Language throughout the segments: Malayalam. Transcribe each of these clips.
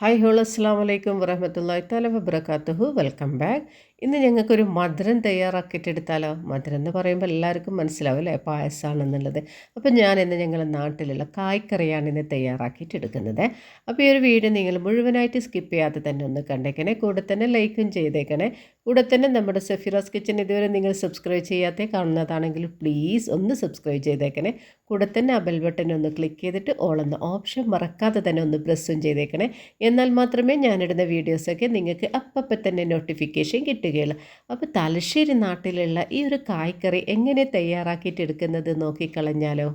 ഹായ് ഹോൾ അസ്സാം വലൈക്കും വറഹമത്തല്ലാ തല വബർക്കാത്തുഹു വെൽക്കം ബാക്ക്. ഇന്ന് ഞങ്ങൾക്കൊരു മധുരം തയ്യാറാക്കിയിട്ടെടുത്താലോ മധുരം എന്ന് പറയുമ്പോൾ എല്ലാവർക്കും മനസ്സിലാവും അല്ലേ? പായസമാണെന്നുള്ളത് അപ്പോൾ ഞാൻ ഇന്ന് ഞങ്ങളുടെ നാട്ടിലുള്ള കായ്ക്കറിയാണ് ഇന്ന് തയ്യാറാക്കിയിട്ട് എടുക്കുന്നത്. അപ്പോൾ ഈ ഒരു വീഡിയോ നിങ്ങൾ മുഴുവനായിട്ട് സ്കിപ്പ് ചെയ്യാതെ തന്നെ ഒന്ന് കണ്ടേക്കണേ. കൂടെ തന്നെ ലൈക്കും ചെയ്തേക്കണേ. കൂടെ തന്നെ നമ്മുടെ സഫിറാസ് കിച്ചൻ ഇതുവരെ നിങ്ങൾ സബ്സ്ക്രൈബ് ചെയ്യാത്ത കാണുന്നതാണെങ്കിൽ പ്ലീസ് ഒന്ന് സബ്സ്ക്രൈബ് ചെയ്തേക്കണേ. കൂടെ തന്നെ ആ ബെൽ ബട്ടൺ ഒന്ന് ക്ലിക്ക് ചെയ്തിട്ട് ഓൾ എന്ന ഓപ്ഷൻ മറക്കാതെ തന്നെ ഒന്ന് പ്രസ്സും ചെയ്തേക്കണേ. എന്നാൽ മാത്രമേ ഞാനിടുന്ന വീഡിയോസൊക്കെ നിങ്ങൾക്ക് അപ്പം തന്നെ നോട്ടിഫിക്കേഷൻ കിട്ടുകയുള്ളൂ അപ്പോൾ തലശ്ശേരി നാട്ടിലുള്ള ഈ ഒരു കായ്ക്കറി എങ്ങനെ തയ്യാറാക്കിയിട്ടെടുക്കുന്നത് നോക്കിക്കളഞ്ഞാലോ?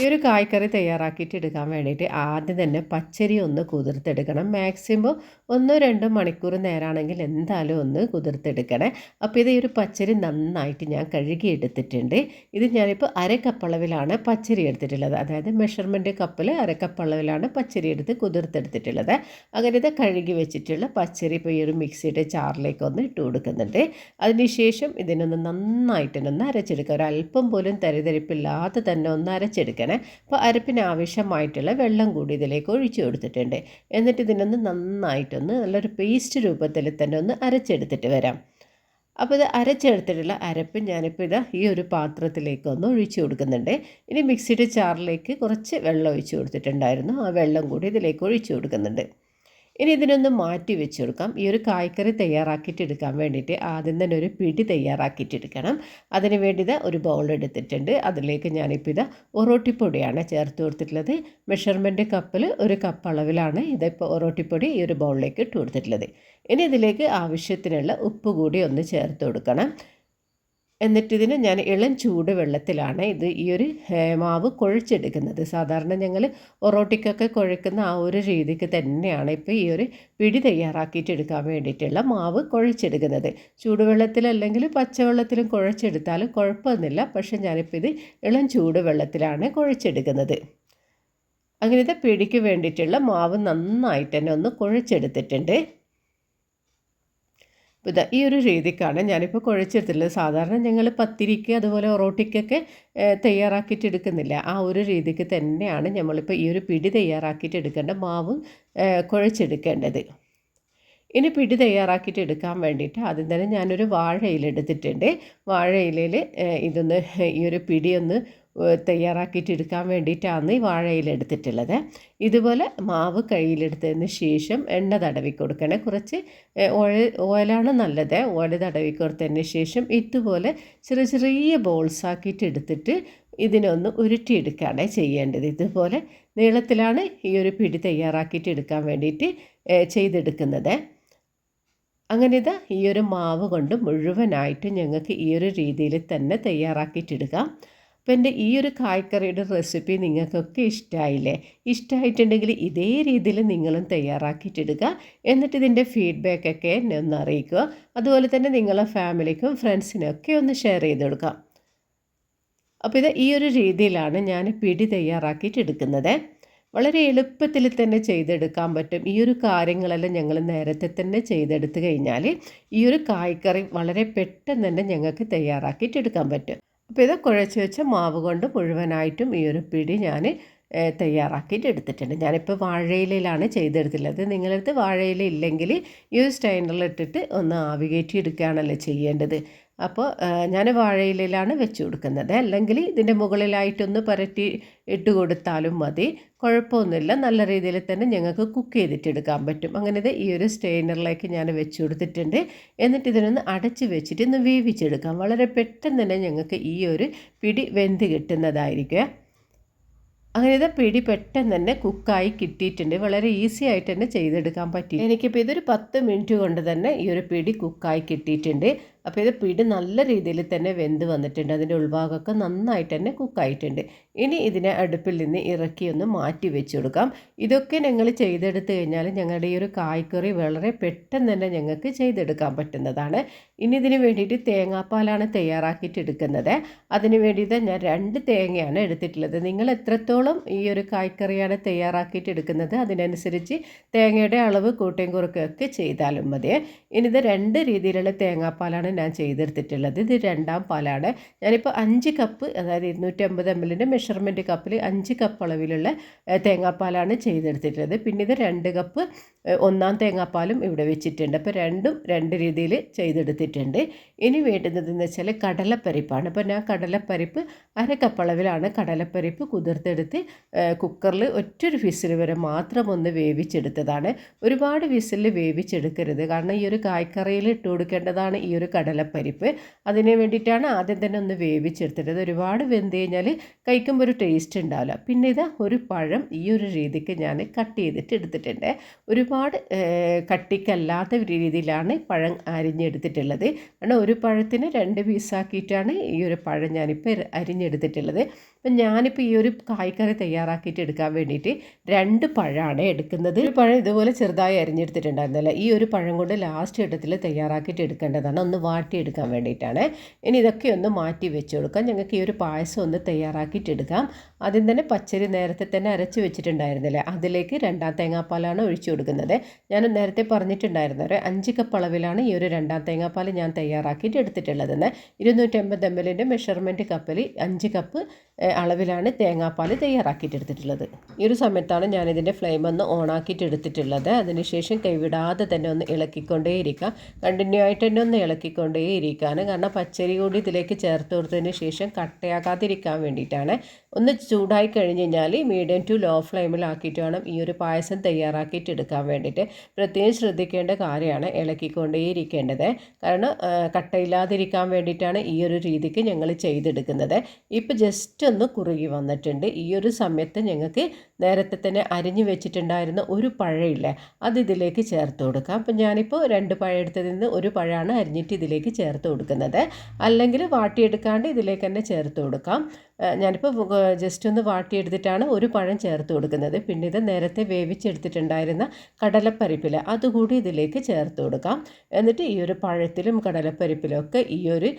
ഈ ഒരു കായ്ക്കറി തയ്യാറാക്കിയിട്ട് എടുക്കാൻ വേണ്ടിയിട്ട് ആദ്യം തന്നെ പച്ചരി ഒന്ന് കുതിർത്തെടുക്കണം. മാക്സിമം ഒന്നോ രണ്ടോ മണിക്കൂർ നേരമാണെങ്കിൽ എന്തായാലും ഒന്ന് കുതിർത്തെടുക്കണേ. അപ്പോൾ ഇത് ഈ ഒരു പച്ചരി നന്നായിട്ട് ഞാൻ കഴുകി എടുത്തിട്ടുണ്ട് ഇത് ഞാനിപ്പോൾ അര കപ്പളവിലാണ് പച്ചരി എടുത്തിട്ടുള്ളത്. അതായത് മെഷർമെന്റ് കപ്പിൽ അര കപ്പളവിലാണ് പച്ചരി എടുത്ത് കുതിർത്തെടുത്തിട്ടുള്ളത്. അങ്ങനെ ഇത് കഴുകി വെച്ചിട്ടുള്ള പച്ചരി ഇപ്പോൾ ഈ ഒരു മിക്സിയുടെ ചാറിലേക്ക് ഒന്ന് ഇട്ട് കൊടുക്കുന്നുണ്ട്. അതിനുശേഷം ഇതിനൊന്ന് നന്നായിട്ടൊന്ന് അരച്ചെടുക്കുക. ഒരല്പം പോലും തരിതരിപ്പില്ലാതെ തന്നെ ഒന്ന് അരച്ചെടുക്കണം. വേണം അപ്പോൾ അരപ്പിന് ആവശ്യമായിട്ടുള്ള വെള്ളം കൂടി ഇതിലേക്ക് ഒഴിച്ചു കൊടുത്തിട്ടുണ്ട്. എന്നിട്ട് ഇതിനൊന്ന് നന്നായിട്ടൊന്ന് നല്ലൊരു പേസ്റ്റ് രൂപത്തിൽ തന്നെ ഒന്ന് അരച്ചെടുത്തിട്ട് വരാം. അപ്പോൾ ഇത് അരച്ചെടുത്തിട്ടുള്ള അരപ്പ് ഞാനിപ്പോൾ ഇതാ ഈ ഒരു പാത്രത്തിലേക്ക് ഒന്ന് ഒഴിച്ചു കൊടുക്കുന്നുണ്ട്. ഇനി മിക്സിയുടെ ചാറിലേക്ക് കുറച്ച് വെള്ളം ഒഴിച്ചു കൊടുത്തിട്ടുണ്ടായിരുന്നു. ആ വെള്ളം കൂടി ഇതിലേക്ക് ഒഴിച്ചു കൊടുക്കുന്നുണ്ട്. ഇനി ഇതിനൊന്ന് മാറ്റി വെച്ച് കൊടുക്കാം ഈ ഒരു കായ്ക്കറി തയ്യാറാക്കിയിട്ട് എടുക്കാൻ വേണ്ടിയിട്ട് ആദ്യം തന്നെ ഒരു പിടി തയ്യാറാക്കിയിട്ട് എടുക്കണം അതിന് വേണ്ടിയത് ഒരു ബൗൾ എടുത്തിട്ടുണ്ട്. അതിലേക്ക് ഞാനിപ്പോൾ ഇത് ഒറോട്ടിപ്പൊടിയാണ് ചേർത്ത് കൊടുത്തിട്ടുള്ളത്. മെഷർമെന്റ് കപ്പിൽ ഒരു കപ്പ് അളവിലാണ് ഇതിപ്പോൾ ഒറോട്ടിപ്പൊടി ഈ ഒരു ബൗളിലേക്ക് ഇട്ട് കൊടുത്തിട്ടുള്ളത്. ഇനി ഇതിലേക്ക് ആവശ്യത്തിനുള്ള ഉപ്പ് കൂടി ഒന്ന് ചേർത്ത് കൊടുക്കണം. എന്നിട്ടിതിന് ഞാൻ ഇളം ചൂട് വെള്ളത്തിലാണ് ഇത് ഈ ഒരു മാവ് കുഴച്ചെടുക്കുന്നത്. സാധാരണ ഞങ്ങൾ ഒറോട്ടിക്കൊക്കെ കുഴക്കുന്ന ആ ഒരു രീതിക്ക് തന്നെയാണ് ഇപ്പോൾ ഈ ഒരു പിടി തയ്യാറാക്കിയിട്ട് എടുക്കാൻ വേണ്ടിയിട്ടുള്ള മാവ് കുഴച്ചെടുക്കുന്നത്. ചൂടുവെള്ളത്തിലല്ലെങ്കിൽ പച്ചവെള്ളത്തിലും കുഴച്ചെടുത്താലും കുഴപ്പമൊന്നുമില്ല. പക്ഷേ ഞാനിപ്പോൾ ഇത് ഇളം ചൂട് വെള്ളത്തിലാണ് കുഴച്ചെടുക്കുന്നത്. അങ്ങനത്തെ പിടിക്ക് വേണ്ടിയിട്ടുള്ള മാവ് നന്നായിട്ട് തന്നെ ഒന്ന് കുഴച്ചെടുത്തിട്ടുണ്ട്. ഇതാ ഈ ഒരു രീതിക്കാണ് ഞാനിപ്പോൾ കുഴച്ചെടുത്തിട്ടുള്ളത്. സാധാരണ ഞങ്ങൾ പത്തിരിക്ക് അതുപോലെ ഒറോട്ടിക്കൊക്കെ തയ്യാറാക്കിയിട്ട് എടുക്കുന്നില്ല. ആ ഒരു രീതിക്ക് തന്നെയാണ് നമ്മളിപ്പോൾ ഈ ഒരു പിടി തയ്യാറാക്കിയിട്ട് എടുക്കേണ്ട മാവ് കുഴച്ചെടുക്കേണ്ടത്. ഇനി പിടി തയ്യാറാക്കിയിട്ട് എടുക്കാൻ വേണ്ടിയിട്ട് ആദ്യം തന്നെ ഞാനൊരു വാഴയില എടുത്തിട്ടുണ്ട്. വാഴയിലയിൽ ഇതൊന്ന് ഈ ഒരു പിടി ഒന്ന് തയ്യാറാക്കിയിട്ട് എടുക്കാൻ വേണ്ടിയിട്ടാണ് ഈ വാഴയിലെടുത്തിട്ടുള്ളത്. ഇതുപോലെ മാവ് കയ്യിലെടുത്തതിന് ശേഷം എണ്ണ തടവി കൊടുക്കണേ. കുറച്ച് ഓയിൽ ഓയിലാണ് നല്ലത്. ഓയിൽ തടവി കൊടുത്തതിന് ശേഷം ഇതുപോലെ ചെറിയ ചെറിയ ബോൾസ് ആക്കിയിട്ട് എടുത്തിട്ട് ഇതിനൊന്ന് ഉരുട്ടിയെടുക്കുകയാണ് ചെയ്യേണ്ടത്. ഇതുപോലെ നീളത്തിലാണ് ഈ ഒരു പിടി തയ്യാറാക്കിയിട്ട് എടുക്കാൻ വേണ്ടിയിട്ട് ചെയ്തെടുക്കുന്നത്. അങ്ങനെ ഇതാ ഈ ഒരു മാവ് കൊണ്ട് മുഴുവനായിട്ട് ഞങ്ങൾക്ക് ഈ ഒരു രീതിയിൽ തന്നെ തയ്യാറാക്കിയിട്ടെടുക്കാം അപ്പോൾ എന്റെ ഈ ഒരു കായ്ക്കറിയുടെ റെസിപ്പി നിങ്ങൾക്കൊക്കെ ഇഷ്ടമായില്ലേ ഇഷ്ടമായിട്ടുണ്ടെങ്കിൽ ഇതേ രീതിയിൽ നിങ്ങളും തയ്യാറാക്കിയിട്ടെടുക്കുക എന്നിട്ട് ഇതിന്റെ ഫീഡ്ബാക്കൊക്കെ എന്നെ ഒന്ന് അറിയിക്കുക. അതുപോലെ തന്നെ നിങ്ങളുടെ ഫാമിലിക്കും ഫ്രണ്ട്സിനൊക്കെ ഒന്ന് ഷെയർ ചെയ്ത് കൊടുക്കാം അപ്പോൾ ഇത് ഈ ഒരു രീതിയിലാണ് ഞാൻ പിടി തയ്യാറാക്കിയിട്ട് എടുക്കുന്നത്. വളരെ എളുപ്പത്തിൽ തന്നെ ചെയ്തെടുക്കാൻ പറ്റും. ഈ ഒരു കാര്യങ്ങളെല്ലാം ഞങ്ങൾ നേരത്തെ തന്നെ ചെയ്തെടുത്ത് കഴിഞ്ഞാൽ ഈ ഒരു കായ്ക്കറി വളരെ പെട്ടെന്ന് തന്നെ ഞങ്ങൾക്ക് തയ്യാറാക്കിയിട്ട് എടുക്കാൻ പറ്റും. അപ്പോൾ ഇത് കുഴച്ച് വെച്ച മാവ് കൊണ്ട് മുഴുവനായിട്ടും ഈ ഒരു പിടി ഞാൻ തയ്യാറാക്കിയിട്ട് എടുത്തിട്ടുണ്ട്. ഞാനിപ്പോൾ വാഴയിലയിലാണ് ചെയ്തെടുത്തിട്ടുള്ളത്. നിങ്ങളടുത്ത് വാഴയില ഇല്ലെങ്കിൽ ഈ ഒരു സ്റ്റൈനറിലിട്ടിട്ട് ഒന്ന് ആവി കയറ്റി എടുക്കുകയാണല്ലോ ചെയ്യേണ്ടത്. അപ്പോൾ ഞാൻ വാഴയിലാണ് വെച്ച് കൊടുക്കുന്നത്. അല്ലെങ്കിൽ ഇതിന്റെ മുകളിലായിട്ടൊന്ന് പരറ്റി ഇട്ട് കൊടുത്താലും മതി. കുഴപ്പമൊന്നുമില്ല. നല്ല രീതിയിൽ തന്നെ ഞങ്ങൾക്ക് കുക്ക് ചെയ്തിട്ടെടുക്കാൻ പറ്റും. അങ്ങനെ ഇത് ഈ ഒരു സ്റ്റെയിനറിലേക്ക് ഞാൻ വെച്ച് കൊടുത്തിട്ടുണ്ട്. എന്നിട്ട് ഇതിനൊന്ന് അടച്ച് വെച്ചിട്ട് ഒന്ന് വേവിച്ചെടുക്കാം. വളരെ പെട്ടെന്ന് തന്നെ ഞങ്ങൾക്ക് ഈ ഒരു പിടി വെന്ത് കിട്ടുന്നതായിരിക്കും. അങ്ങനെ ഇത് പിടി പെട്ടെന്ന് തന്നെ കുക്കായി കിട്ടിയിട്ടുണ്ട്. വളരെ ഈസി ആയിട്ട് തന്നെ ചെയ്തെടുക്കാൻ പറ്റി. എനിക്കിപ്പോൾ ഇതൊരു പത്ത് മിനിറ്റ് കൊണ്ട് തന്നെ ഈ ഒരു പിടി കുക്കായി കിട്ടിയിട്ടുണ്ട്. അപ്പോൾ ഇത് പിടി നല്ല രീതിയിൽ തന്നെ വെന്ത് വന്നിട്ടുണ്ട്. അതിന്റെ ഉൾഭാഗമൊക്കെ നന്നായിട്ട് തന്നെ കുക്കായിട്ടുണ്ട്. ഇനി ഇതിനെ അടുപ്പിൽ നിന്ന് ഇറക്കി ഒന്ന് മാറ്റി വെച്ച് കൊടുക്കാം. ഇതൊക്കെ ഞങ്ങൾ ചെയ്തെടുത്ത് കഴിഞ്ഞാൽ ഞങ്ങളുടെ ഈ ഒരു കായ്ക്കറി വളരെ പെട്ടെന്ന് തന്നെ ഞങ്ങൾക്ക് ചെയ്തെടുക്കാൻ പറ്റുന്നതാണ്. ഇനി ഇതിന് വേണ്ടിയിട്ട് തേങ്ങാപ്പാലാണ് തയ്യാറാക്കിയിട്ട് എടുക്കുന്നത്. അതിന് വേണ്ടിയിട്ട് ഞാൻ രണ്ട് തേങ്ങയാണ് എടുത്തിട്ടുള്ളത്. നിങ്ങൾ എത്രത്തോളം ഈ ഒരു കായ്ക്കറിയാണ് തയ്യാറാക്കിയിട്ട് എടുക്കുന്നത് അതിനനുസരിച്ച് തേങ്ങയുടെ അളവ് കൂട്ടിയും കുറുക്കുകയൊക്കെ ചെയ്താലും മതി. ഇനി ഇത് രണ്ട് രീതിയിലുള്ള തേങ്ങാപ്പാലാണ് പാലാണ് ഞാൻ ചെയ്തെടുത്തിട്ടുള്ളത്. ഇത് രണ്ടാം പാലാണ്. ഞാനിപ്പോൾ അഞ്ച് കപ്പ് അതായത് ഇരുന്നൂറ്റമ്പത് എം എല്ലിന്റെ മെഷർമെന്റ് കപ്പിൽ അഞ്ച് കപ്പ് അളവിലുള്ള തേങ്ങാപ്പാലാണ് ചെയ്തെടുത്തിട്ടുള്ളത്. പിന്നെ ഇത് രണ്ട് കപ്പ് ഒന്നാം തേങ്ങാപ്പാലും ഇവിടെ വെച്ചിട്ടുണ്ട്. അപ്പോൾ രണ്ടും രണ്ട് രീതിയിൽ ചെയ്തെടുത്തിട്ടുണ്ട്. ഇനി വേണ്ടുന്നതെന്ന് വെച്ചാൽ കടലപ്പരിപ്പാണ്. അപ്പോൾ ഞാൻ കടലപ്പരിപ്പ് അര കപ്പ് അളവിലാണ് കടലപ്പരിപ്പ് കുതിർത്തെടുത്ത് കുക്കറിൽ ഒറ്റൊരു വിസിൽ വരെ മാത്രം ഒന്ന് വേവിച്ചെടുത്തതാണ്. ഒരുപാട് വിസിൽ വേവിച്ചെടുക്കരുത്. കാരണം ഈ ഒരു കായ്ക്കറിയിൽ ഇട്ട് കൊടുക്കേണ്ടതാണ് ഈ ഒരു കടലപ്പരിപ്പ്. അതിന് വേണ്ടിയിട്ടാണ് ആദ്യം തന്നെ ഒന്ന് വേവിച്ചെടുത്തിട്ടത്. ഒരുപാട് വെന്ത് കഴിഞ്ഞാൽ കഴിക്കുമ്പോൾ ഒരു ടേസ്റ്റ് ഉണ്ടാവില്ല. പിന്നെ ഇതാ ഒരു പഴം ഈ ഒരു രീതിക്ക് ഞാൻ കട്ട് ചെയ്തിട്ട് എടുത്തിട്ടുണ്ട്. ഒരുപാട് ഏഹ്, കട്ടിക്കല്ലാത്ത രീതിയിലാണ് പഴം അരിഞ്ഞെടുത്തിട്ടുള്ളത്. കാരണം ഒരു പഴത്തിന് രണ്ട് പീസാക്കിയിട്ടാണ് ഈ ഒരു പഴം ഞാനിപ്പോൾ അരിഞ്ഞെടുത്തിട്ടുള്ളത്. അപ്പം ഞാനിപ്പോൾ ഈ ഒരു കായ്ക്കറി തയ്യാറാക്കിയിട്ട് എടുക്കാൻ വേണ്ടിയിട്ട് രണ്ട് പഴമാണ് എടുക്കുന്നത്. ഒരു പഴം ഇതുപോലെ ചെറുതായി അരിഞ്ഞെടുത്തിട്ടുണ്ടായിരുന്നല്ലോ. ഈ ഒരു പഴം കൊണ്ട് ലാസ്റ്റ് ഘട്ടത്തിൽ തയ്യാറാക്കിയിട്ട് എടുക്കേണ്ടതാണ്. ഒന്ന് വാട്ടിയെടുക്കാൻ വേണ്ടിയിട്ടാണ്. ഇനി ഇതൊക്കെ ഒന്ന് മാറ്റി വെച്ച് കൊടുക്കാം ഞങ്ങൾക്ക് ഈ ഒരു പായസം ഒന്ന് തയ്യാറാക്കിയിട്ട് എടുക്കാം. ആദ്യം തന്നെ പച്ചരി നേരത്തെ തന്നെ അരച്ച് വെച്ചിട്ടുണ്ടായിരുന്നില്ലേ? അതിലേക്ക് രണ്ടാം തേങ്ങാപ്പാലാണ് ഒഴിച്ചു കൊടുക്കുന്നത്. ഞാൻ നേരത്തെ പറഞ്ഞിട്ടുണ്ടായിരുന്നു. ഒരു അഞ്ച് കപ്പ് അളവിലാണ് ഈ ഒരു രണ്ടാം തേങ്ങാപ്പാൽ ഞാൻ തയ്യാറാക്കിയിട്ട് എടുത്തിട്ടുള്ളതെന്ന്. ഇരുന്നൂറ്റമ്പത് എം എല്ലിന്റെ മെഷർമെന്റ് കപ്പിൽ അഞ്ച് കപ്പ് അളവിലാണ് തേങ്ങാപ്പാൽ തയ്യാറാക്കിയിട്ടെടുത്തിട്ടുള്ളത്. ഈ ഒരു സമയത്താണ് ഞാനിതിന്റെ ഫ്ലെയിം ഒന്ന് ഓണാക്കിയിട്ട് എടുത്തിട്ടുള്ളത് അതിനുശേഷം കൈവിടാതെ തന്നെ ഒന്ന് ഇളക്കിക്കൊണ്ടേയിരിക്കുക കണ്ടിന്യൂ ആയിട്ട് തന്നെ ഒന്ന് ഇളക്കിക്കൊണ്ടേയിരിക്കുകയാണ് കാരണം പച്ചരി കൂടി ഇതിലേക്ക് ചേർത്ത് കൊടുത്തതിന് ശേഷം കട്ടയാകാതിരിക്കാൻ വേണ്ടിയിട്ടാണ്. ഒന്ന് ചൂടായി കഴിഞ്ഞ് കഴിഞ്ഞാൽ മീഡിയം ടു ലോ ഫ്ലെയിമിലാക്കിയിട്ട് വേണം ഈ ഒരു പായസം തയ്യാറാക്കിയിട്ട് എടുക്കാൻ വേണ്ടിയിട്ട്. പ്രത്യേകം ശ്രദ്ധിക്കേണ്ട കാര്യമാണ് ഇളക്കിക്കൊണ്ടേയിരിക്കേണ്ടത്. കാരണം കട്ടയില്ലാതിരിക്കാൻ വേണ്ടിയിട്ടാണ് ഈ ഒരു രീതിക്ക് ഞങ്ങൾ ചെയ്തെടുക്കുന്നത്. ഇപ്പോൾ ജസ്റ്റ് ഒന്ന് കുറുകി വന്നിട്ടുണ്ട്. ഈ ഒരു സമയത്ത് ഞങ്ങൾക്ക് നേരത്തെ തന്നെ അരിഞ്ഞു വെച്ചിട്ടുണ്ടായിരുന്ന ഒരു പഴമില്ലേ അത് ഇതിലേക്ക് ചേർത്ത് കൊടുക്കാം. അപ്പം ഞാനിപ്പോൾ രണ്ട് പഴം എടുത്തതിൽ നിന്ന് ഒരു പഴമാണ് അരിഞ്ഞിട്ട് ഇതിലേക്ക് ചേർത്ത് കൊടുക്കുന്നത്. അല്ലെങ്കിൽ വാട്ടിയെടുക്കാണ്ട് ഇതിലേക്ക് തന്നെ ചേർത്ത് കൊടുക്കാം. ഞാനിപ്പോൾ ജസ്റ്റ് ഒന്ന് വാട്ടിയെടുത്തിട്ടാണ് ഒരു പഴം ചേർത്ത് കൊടുക്കുന്നത്. പിന്നെ ഇത് നേരത്തെ വേവിച്ചെടുത്തിട്ടുണ്ടായിരുന്ന കടലപ്പരിപ്പിൽ അതുകൂടി ഇതിലേക്ക് ചേർത്ത് കൊടുക്കാം. എന്നിട്ട് ഈ ഒരു പഴത്തിലും കടലപ്പരിപ്പിലും ഒക്കെ ഈ ഒരു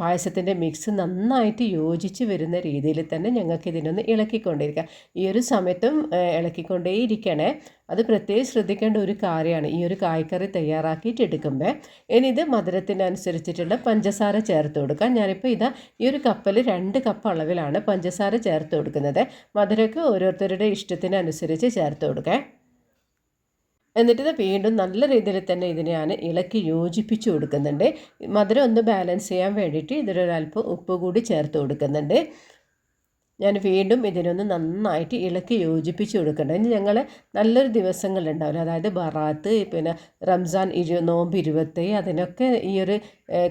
പായസത്തിന്റെ മിക്സ് നന്നായിട്ട് യോജിച്ച് വരുന്ന രീതിയിൽ തന്നെ ഞങ്ങൾക്ക് ഇതിനൊന്ന് ഇളക്കിക്കൊണ്ടിരിക്കാം. ഈ ഒരു സമയത്തും ഇളക്കിക്കൊണ്ടേ ഇളക്കിക്കൊണ്ടേയിരിക്കണേ. അത് പ്രത്യേകം ശ്രദ്ധിക്കേണ്ട ഒരു കാര്യമാണ്. ഈ ഒരു കായ്ക്കറി തയ്യാറാക്കിയിട്ട് എടുക്കുമ്പോൾ ഇനി ഇത് മധുരത്തിനനുസരിച്ചിട്ടുള്ള പഞ്ചസാര ചേർത്ത് കൊടുക്കാം. ഞാനിപ്പോൾ ഇതാ ഈ ഒരു കപ്പിൽ രണ്ട് കപ്പ് അളവിലാണ് പഞ്ചസാര ചേർത്ത് കൊടുക്കുന്നത്. മധുരമൊക്കെ ഓരോരുത്തരുടെ ഇഷ്ടത്തിനനുസരിച്ച് ചേർത്ത് കൊടുക്കാം. എന്നിട്ട് ഇത് വീണ്ടും നല്ല രീതിയിൽ തന്നെ ഇതിനെ ഞാൻ ഇളക്കി യോജിപ്പിച്ച് കൊടുക്കുന്നുണ്ട്. മധുരം ഒന്ന് ബാലൻസ് ചെയ്യാൻ വേണ്ടിയിട്ട് ഇതിലൊരല്പം ഉപ്പ് കൂടി ചേർത്ത് കൊടുക്കുന്നുണ്ട്. ഞാൻ വീണ്ടും ഇതിനൊന്ന് നന്നായിട്ട് ഇളക്കി യോജിപ്പിച്ച് കൊടുക്കണം ഇനി ഞങ്ങൾ നല്ലൊരു ദിവസങ്ങളുണ്ടാവില്ല അതായത് ബറാത്ത് പിന്നെ റംസാൻ ഇരു നോമ്പ് ഇരുപത്തി അതിനൊക്കെ ഈ ഒരു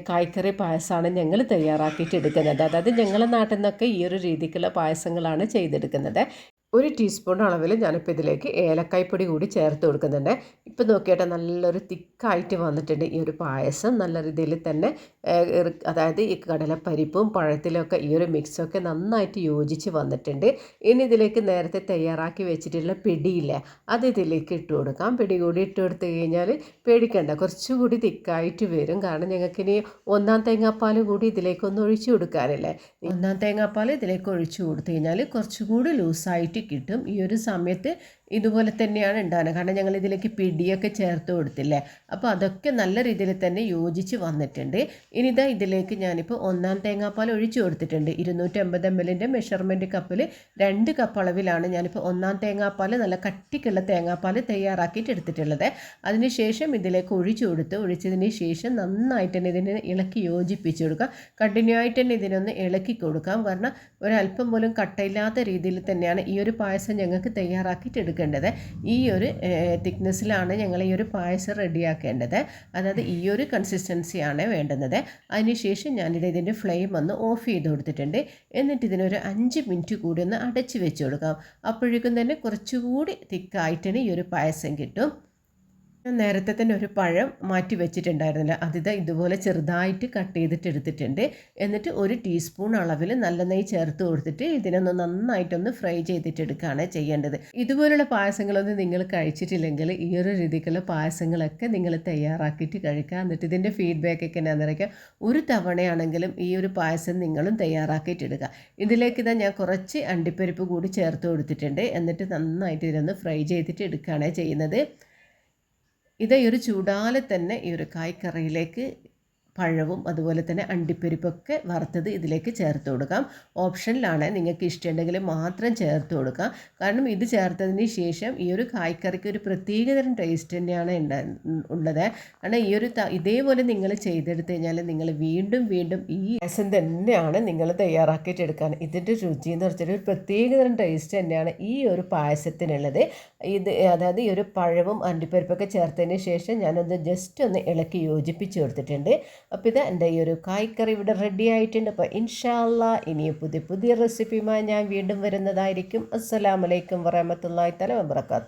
കായ്ക്കറി പായസമാണ് ഞങ്ങൾ തയ്യാറാക്കിയിട്ട് എടുക്കുന്നത്. അതായത് ഞങ്ങളുടെ നാട്ടിൽ നിന്നൊക്കെ ഈ ഒരു രീതിക്കുള്ള പായസങ്ങളാണ് ചെയ്തെടുക്കുന്നത്. ഒരു ടീസ്പൂൺ അളവിൽ ഞാനിപ്പോൾ ഇതിലേക്ക് ഏലക്കായ്പ്പൊടി കൂടി ചേർത്ത് കൊടുക്കുന്നുണ്ട്. ഇപ്പം നോക്കിയിട്ട് നല്ലൊരു തിക്കായിട്ട് വന്നിട്ടുണ്ട് ഈ ഒരു പായസം. നല്ല രീതിയിൽ തന്നെ അതായത് ഈ കടലപ്പരിപ്പും പഴത്തിലൊക്കെ ഈ ഒരു മിക്സൊക്കെ നന്നായിട്ട് യോജിച്ച് വന്നിട്ടുണ്ട്. ഇനി ഇതിലേക്ക് നേരത്തെ തയ്യാറാക്കി വെച്ചിട്ടുള്ള പിടിയില്ലേ അത് ഇതിലേക്ക് ഇട്ട് കൊടുക്കാം. പിടി കൂടി ഇട്ട് കൊടുത്തു കഴിഞ്ഞാൽ പേടിക്കണ്ട കുറച്ചുകൂടി തിക്കായിട്ട് വരും. കാരണം ഞങ്ങൾക്കിനി ഒന്നാം തേങ്ങാപ്പാൽ കൂടി ഇതിലേക്കൊന്ന് ഒഴിച്ചു കൊടുക്കാനല്ലേ. ഒന്നാം തേങ്ങാപ്പാൽ ഇതിലേക്ക് ഒഴിച്ചു കൊടുത്തു കഴിഞ്ഞാൽ കുറച്ചുകൂടി ലൂസായിട്ട് കിട്ടും. ഈ ഒരു സമയത്ത് ഇതുപോലെ തന്നെയാണ് ഉണ്ടാകുന്നത് കാരണം ഞങ്ങൾ ഇതിലേക്ക് പിടിയൊക്കെ ചേർത്ത് കൊടുത്തില്ലേ? അപ്പോൾ അതൊക്കെ നല്ല രീതിയിൽ തന്നെ യോജിച്ച് വന്നിട്ടുണ്ട്. ഇനി ഇതാ ഇതിലേക്ക് ഞാനിപ്പോൾ ഒന്നാം തേങ്ങാപ്പാൽ ഒഴിച്ചു കൊടുത്തിട്ടുണ്ട്. ഇരുന്നൂറ്റമ്പത് എം എല്ലിന്റെ മെഷർമെന്റ് കപ്പിൽ രണ്ട് കപ്പ് അളവിലാണ് ഞാനിപ്പോൾ ഒന്നാം തേങ്ങാപ്പാൽ നല്ല കട്ടിക്കുള്ള തേങ്ങാപ്പാൽ തയ്യാറാക്കിയിട്ട് എടുത്തിട്ടുള്ളത്. അതിനുശേഷം ഇതിലേക്ക് ഒഴിച്ചു കൊടുത്ത് ഒഴിച്ചതിന് ശേഷം നന്നായിട്ട് തന്നെ ഇതിനെ ഇളക്കി യോജിപ്പിച്ച് കൊടുക്കുക. കണ്ടിന്യൂ ആയിട്ട് തന്നെ ഇതിനൊന്ന് ഇളക്കി കൊടുക്കാം. കാരണം ഒരല്പം പോലും കട്ടയില്ലാത്ത രീതിയിൽ തന്നെയാണ് ഈ ഒരു പായസം ഞങ്ങൾക്ക് തയ്യാറാക്കിയിട്ട് എടുക്കേണ്ടത് ഈ ഒരു തിക്നെസ്സിലാണ് ഞങ്ങൾ ഈ ഒരു പായസം റെഡിയാക്കേണ്ടത്. അതായത് ഈ ഒരു കൺസിസ്റ്റൻസിയാണ് വേണ്ടുന്നത്. അതിനുശേഷം ഞാനിത് ഇതിന്റെ ഫ്ലെയിം ഒന്ന് ഓഫ് ചെയ്ത് കൊടുത്തിട്ടുണ്ട്. എന്നിട്ട് ഇതിനൊരു അഞ്ച് മിനിറ്റ് കൂടി ഒന്ന് അടച്ച് വെച്ച് കൊടുക്കാം. അപ്പോഴേക്കും തന്നെ കുറച്ചുകൂടി തിക്കായിട്ടാണ് ഈ ഒരു പായസം കിട്ടും. ഞാൻ നേരത്തെ തന്നെ ഒരു പഴം മാറ്റി വെച്ചിട്ടുണ്ടായിരുന്നില്ല. അതിത് ഇതുപോലെ ചെറുതായിട്ട് കട്ട് ചെയ്തിട്ട് എടുത്തിട്ടുണ്ട്. എന്നിട്ട് ഒരു ടീസ്പൂൺ അളവിൽ നല്ല നെയ്യ് ചേർത്ത് കൊടുത്തിട്ട് ഇതിനൊന്ന് നന്നായിട്ടൊന്ന് ഫ്രൈ ചെയ്തിട്ട് എടുക്കുകയാണ് ചെയ്യേണ്ടത്. ഇതുപോലുള്ള പായസങ്ങളൊന്നും നിങ്ങൾ കഴിച്ചിട്ടില്ലെങ്കിൽ ഈ ഒരു രീതിക്കുള്ള പായസങ്ങളൊക്കെ നിങ്ങൾ തയ്യാറാക്കിയിട്ട് കഴിക്കുക. എന്നിട്ട് ഇതിന്റെ ഫീഡ്ബാക്ക് ഒക്കെ എന്നാന്ന് പറയുക ഒരു തവണയാണെങ്കിലും ഈ ഒരു പായസം നിങ്ങളും തയ്യാറാക്കിയിട്ട് എടുക്കുക. ഇതിലേക്ക് ഇതാ ഞാൻ കുറച്ച് അണ്ടിപ്പരിപ്പ് കൂടി ചേർത്ത് കൊടുത്തിട്ടുണ്ട്. എന്നിട്ട് നന്നായിട്ട് ഇതിനൊന്ന് ഫ്രൈ ചെയ്തിട്ട് എടുക്കുകയാണ് ചെയ്യുന്നത്. ഇത് ഒരു ചൂടാലെ തന്നെ ഈ ഒരു കായ്ക്കറിയിലേക്ക് പഴവും അതുപോലെ തന്നെ അണ്ടിപ്പരിപ്പൊക്കെ വറുത്തത് ഇതിലേക്ക് ചേർത്ത് കൊടുക്കാം. ഓപ്ഷനിലാണ് നിങ്ങൾക്ക് ഇഷ്ടമുണ്ടെങ്കിൽ മാത്രം ചേർത്ത് കൊടുക്കാം കാരണം ഇത് ചേർത്തതിന് ശേഷം ഈ ഒരു കായ്ക്കറിക്ക് ഒരു പ്രത്യേകതരം ടേസ്റ്റ് തന്നെയാണ് ഉള്ളത്. കാരണം ഈ ഒരു ഇതേപോലെ നിങ്ങൾ ചെയ്തെടുത്ത് കഴിഞ്ഞാൽ നിങ്ങൾ വീണ്ടും വീണ്ടും ഈ രസം തന്നെയാണ് നിങ്ങൾ തയ്യാറാക്കിയിട്ടെടുക്കാൻ. ഇതിന്റെ രുചി എന്ന് വെച്ചാൽ ഒരു പ്രത്യേകതരം ടേസ്റ്റ് തന്നെയാണ് ഈ ഒരു പായസത്തിനുള്ളത്. ഇത് അതായത് ഈ ഒരു പഴവും അണ്ടിപ്പരിപ്പൊക്കെ ചേർത്തതിന് ശേഷം ഞാനൊന്ന് ജസ്റ്റ് ഒന്ന് ഇളക്കി യോജിപ്പിച്ച് കൊടുത്തിട്ടുണ്ട്. അപ്പോൾ ഇത് എന്റെ ഈ ഒരു കായ്ക്കറി ഇവിടെ റെഡി ആയിട്ടുണ്ട്. അപ്പോൾ ഇൻഷാല്ല ഇനിയും പുതിയ പുതിയ റെസിപ്പിയുമായി ഞാൻ വീണ്ടും വരുന്നതായിരിക്കും. അസ്സലാമലൈക്കും വറഹമത്തല്ലാ തല വബർക്കാത്തു